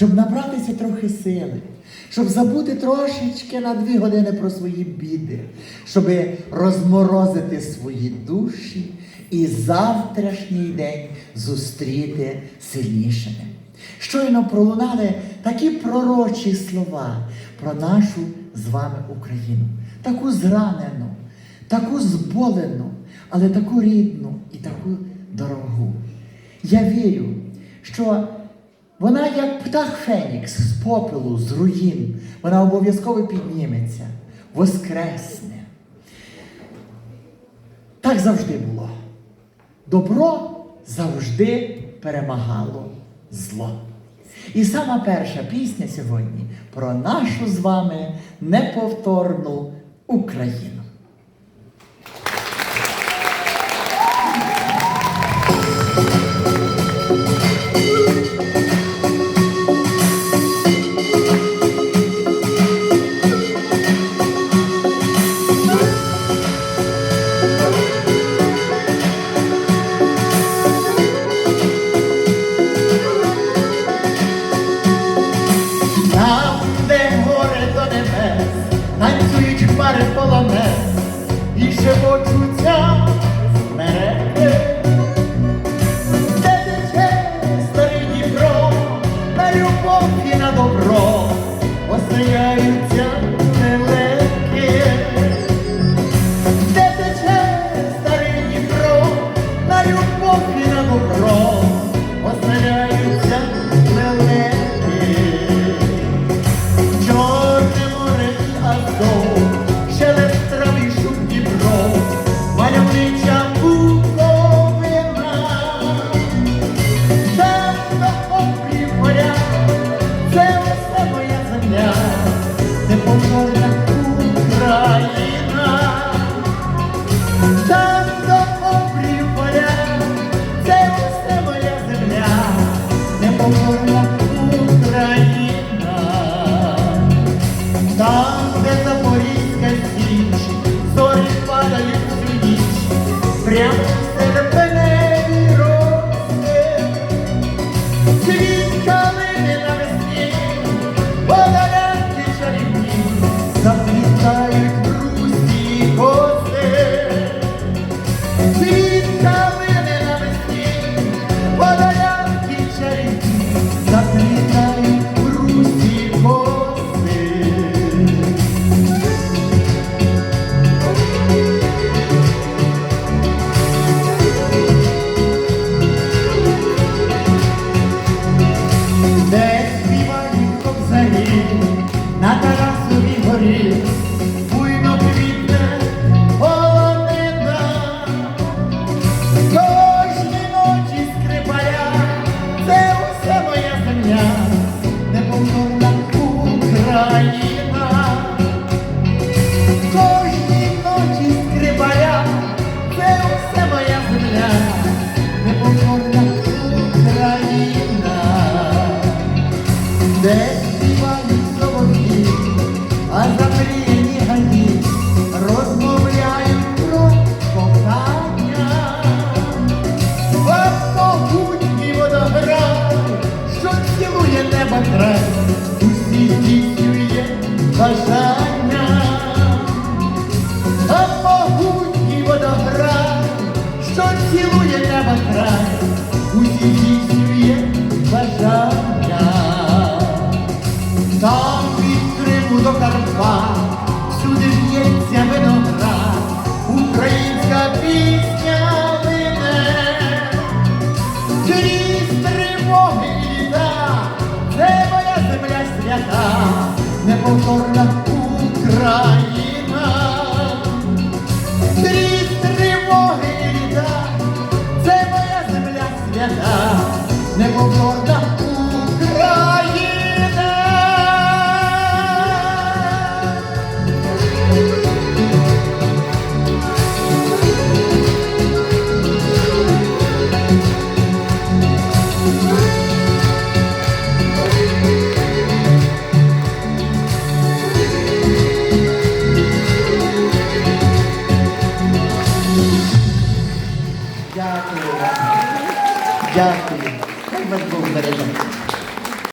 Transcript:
щоб набратися трохи сили, щоб забути трошечки на дві години про свої біди, щоб розморозити свої душі і завтрашній день зустріти сильнішими. Щойно пролунали такі пророчі слова про нашу з вами Україну, таку зранену, таку зболену, але таку рідну і таку дорогу. Я вірю, що вона, як птах Фенікс з попелу, з руїн, вона обов'язково підніметься, воскресне. Так завжди було. Добро завжди перемагало зло. І сама перша пісня сьогодні про нашу з вами неповторну Україну. Там, мальовнича keep coming. Що край, усі здійснює бажання. моторна Україна, Крізь тривоги літа, це моя земля свята, неповторна.